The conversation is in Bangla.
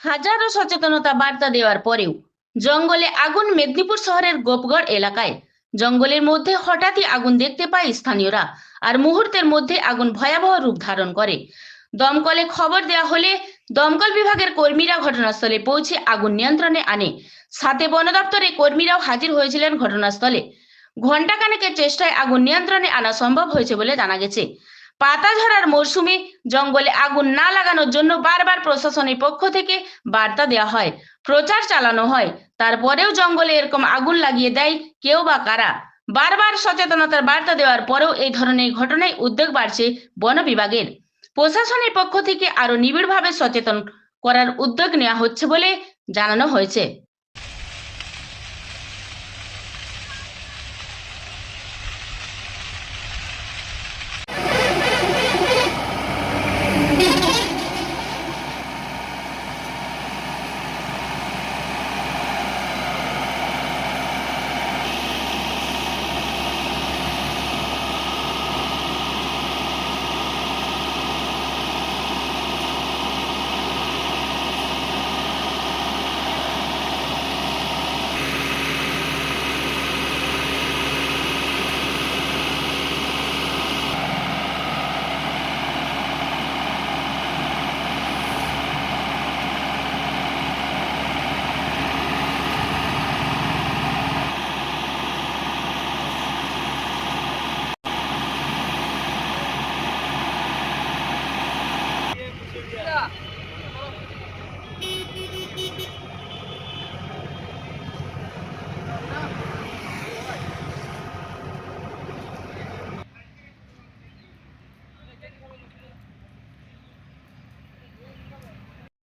হাজারো সচেতনতা বার্তা দেওয়ার পরেও জঙ্গলে আগুন মেদিনীপুর শহরের গোপগড় এলাকায়। জঙ্গলের মধ্যে হঠাৎই আগুন দেখতে পায় স্থানীয়রা আর মুহূর্তের মধ্যে আগুন ভয়াবহ রূপ ধারণ করে। দমকলে খবর দেওয়া হলে দমকল বিভাগের কর্মীরা ঘটনাস্থলে পৌঁছে আগুন নিয়ন্ত্রণে আনে। সাথে বন দপ্তরের কর্মীরাও হাজির হয়েছিলেন ঘটনাস্থলে। ঘণ্টাখানেকের চেষ্টায় আগুন নিয়ন্ত্রণে আনা সম্ভব হয়েছে বলে জানা গেছে। পাতা ঝরার মরশুমে জঙ্গলে আগুন না লাগানোর জন্য বারবার প্রশাসনের পক্ষ থেকে বার্তা দেওয়া হয়, প্রচার চালানো হয়। তারপরেও জঙ্গলে এরকম আগুন লাগিয়ে দেয় কেউ বা কারা? বারবার সচেতনতার বার্তা দেওয়ার পরেও এই ধরনের ঘটনায় উদ্যোগ বাড়ছে বন বিভাগের। প্রশাসনের পক্ষ থেকে আরও নিবিড়ভাবে সচেতন করার উদ্যোগ নেওয়া হচ্ছে বলে জানানো হয়েছে।